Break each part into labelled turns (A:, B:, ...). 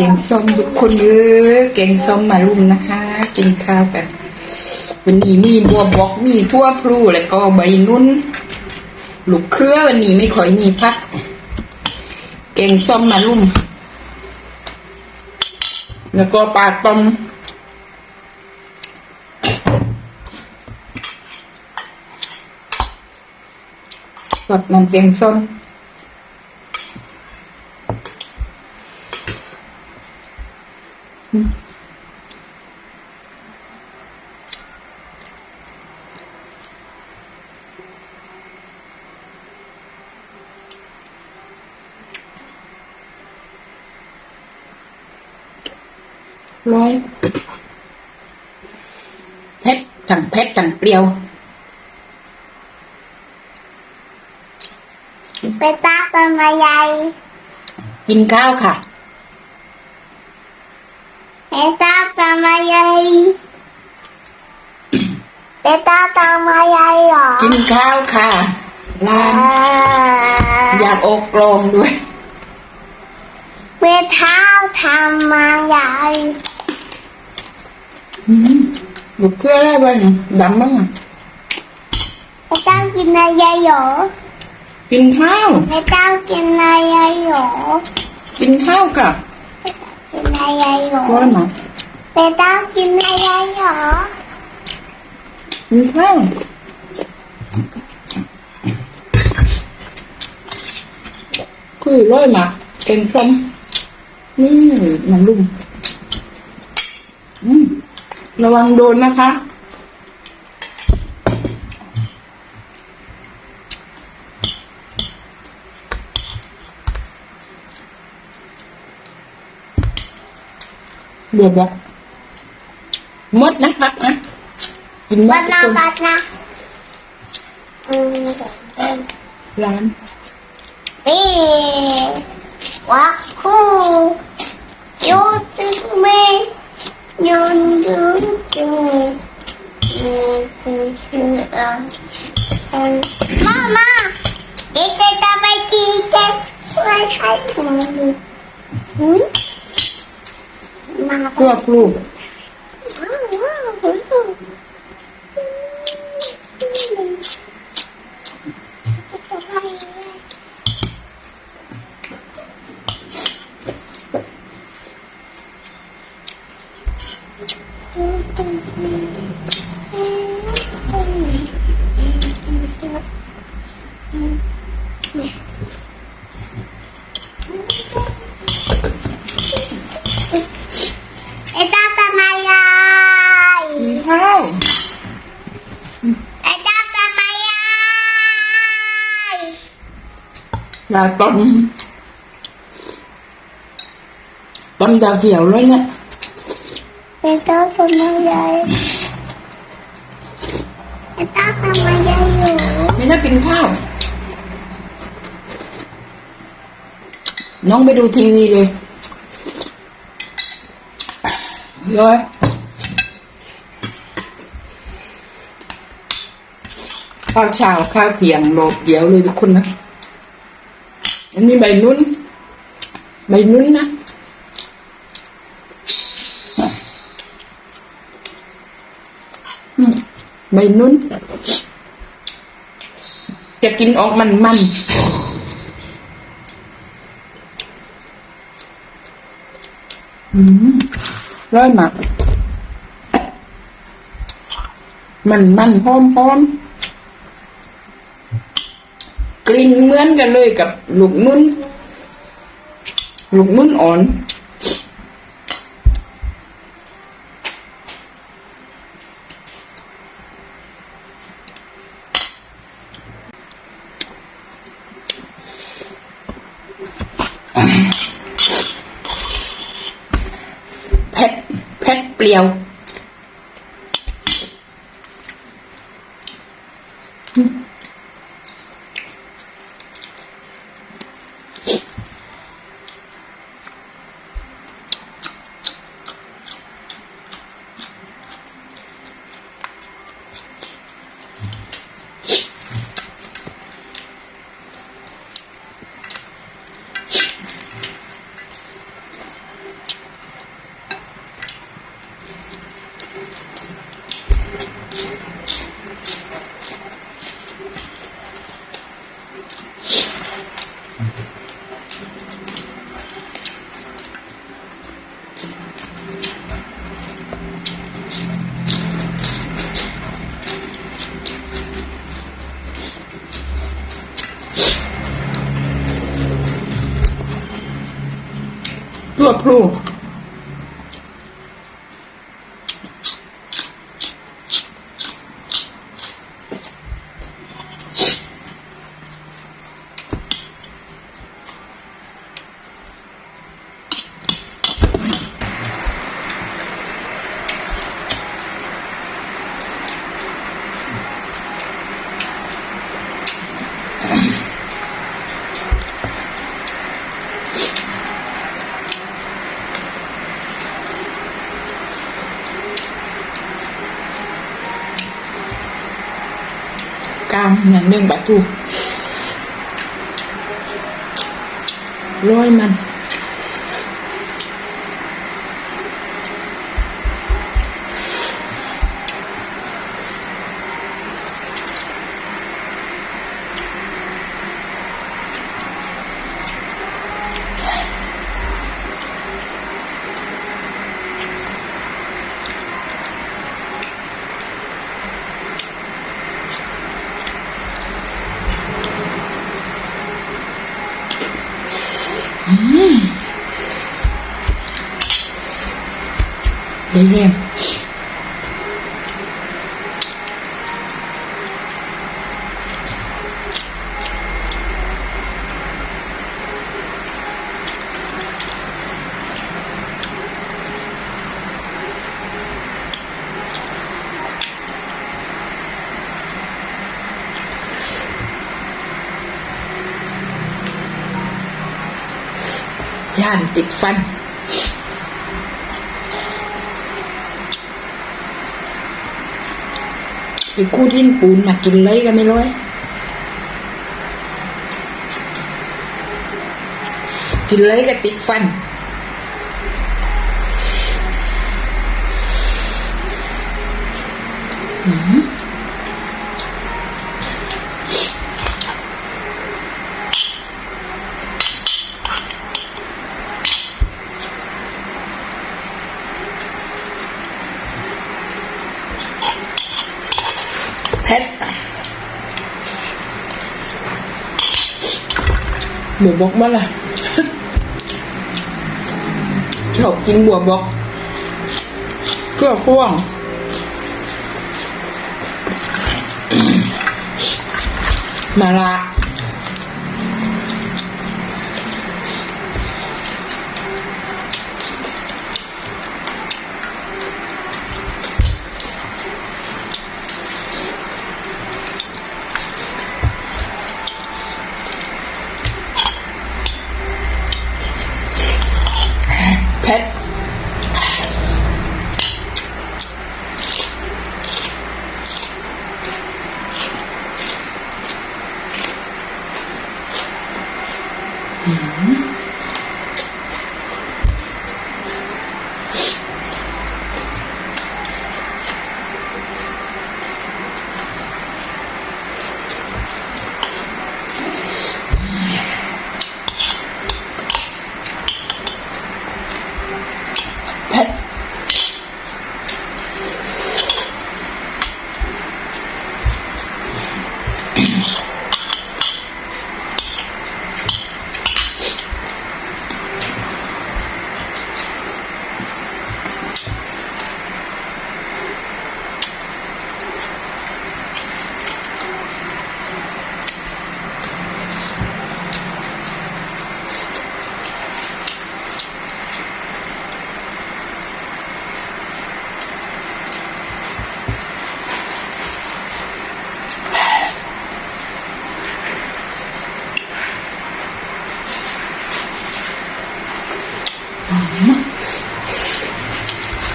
A: ก่งส้มทุกคนเยอะเก่งส้มมารุมนะคะ กินข้าวกัน วันนี้มีบัวบกมีทั่วพลูแล้วก็ใบนุ่นลูกเครือวันนี้ไม่ค่อยมีพักเก่งส้มมารุม แล้วก็ปลาต้มสดน้ำเก่งส้ม ร้อยเผ็ดทั้งเผ็ดทั้งเปรี้ยว
B: ไปตาตอนมาใหญ่
A: กินข้าวค่ะ
B: ไปตาตอนมาใหญ่ไปตาตอนมาใหญ่เหรอ
A: กินข้าวค่ะลา
B: อ่าน
A: อยากอกกลองด้วย
B: ไปเท้าทำมาใหญ่
A: อืมลูกเครืออะไรบ้างเนี่ยดำบ้างอะ
B: ไปตากินอะไรเหรอ
A: กินข้าว
B: ไปตากินอะไรเหรอ
A: กินข้าวค่ะ
B: กินอะไรเหรอ
A: ร้อยหมา
B: ไปตากินอะไรเหรอ
A: กินข้าวคือร้อยหมาเก่งส้มนี่น้ำลุ่มอืมระวังโดนนะคะ เบื่อบอกมดนะพักนะกินม
B: บั
A: ด
B: ด
A: ทุ
B: นะ
A: กคน
B: บัดนะอืม
A: ร้าน
B: นี่วักคู่ยูจึงมียูยูจึงมีมีจึงมีอะมามาเด็ ยายเอ็ตาตามายายอยู่
A: ไม่น่ากินข้าว น้องไปดูทีวีเลยย้อยข้าวเช้าข้าวเที่ยงโหลดเดียวเลยทุกคนนะ มันมีใบนุ่น ใบนุ่นนะอืมใบนุ่น จะกินออกมันมันอืมร้อยมากมันมันหอมหอมก ลิ่นเหมือนกันเลยกับลูกนุ่นลูกนุ่นอ่อนเผ็ดเผ็ดเปรี้ยว ตั อย่างหนึ่งบาทูร้อยมัน ได้แย่านติดฟัน ไปกู้ดินปูนมากินเลยก็ไม่ร้อยกินเลยก็ติดฟัน หมูบอกบ้าล่ะชอบกินบัวบอกเกลือพ่วงมาละ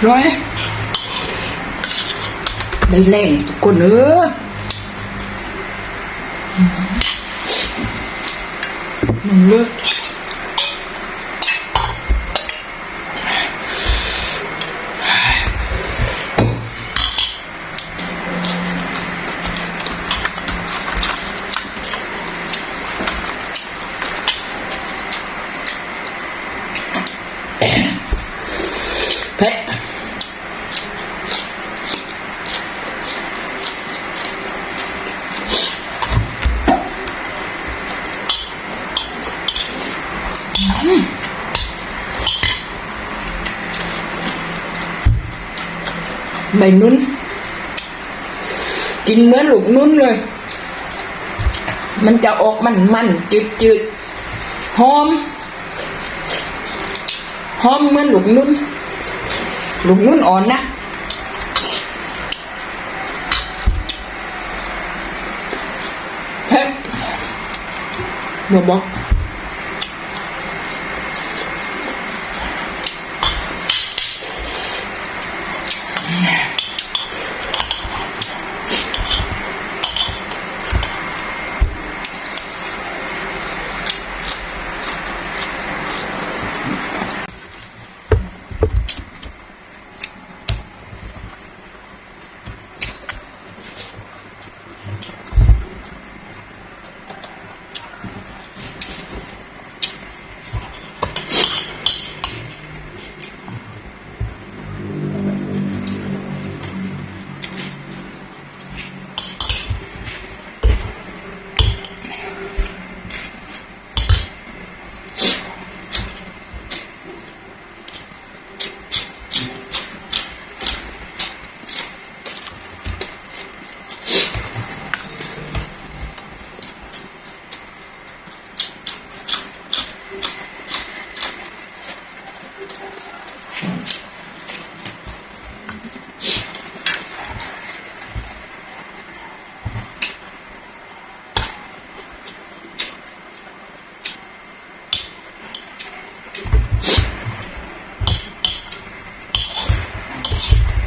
A: ร้อยได้แรงทุกคนเออหนึ่งเลือก ใบนุ่น กินเหมือนลูกนุ่นเลย มันจะออกมันมันจืดจืดหอม หอมเหมือนลูกนุ่น ลูกนุ่นอ่อนนะเฮ้ยบอกบอก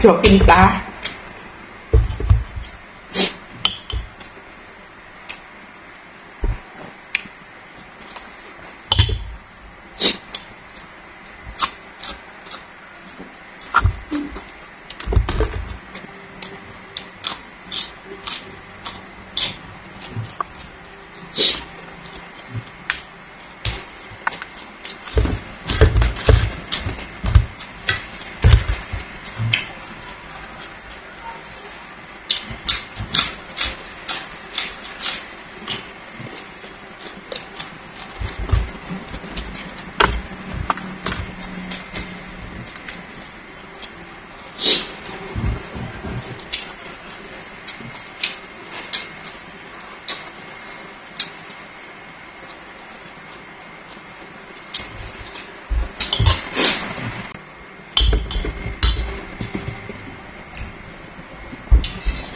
A: ชอ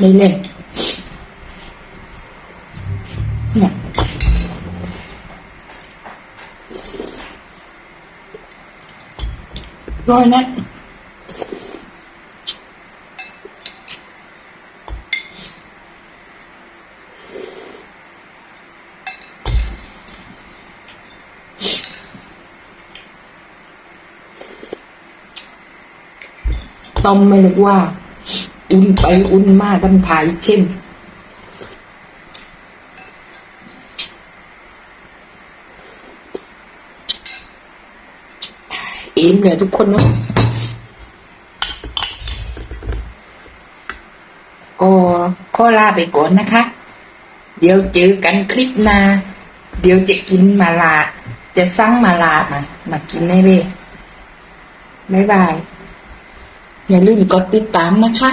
A: บกินปลาไม่เล่นเนี่ยร้ อุ่นไปอุ่นมาดันถ่ายเข้มอิ่มเลยทุกคนเนาะก็ขอลาไปก่อนนะคะ เดี๋ยวเจอกันคลิปหน้า เดี๋ยวจะกินมาลา จะสั่งมาลามา มากินได้เลยบ๊ายบาย อย่าลืมกดติดตามนะคะ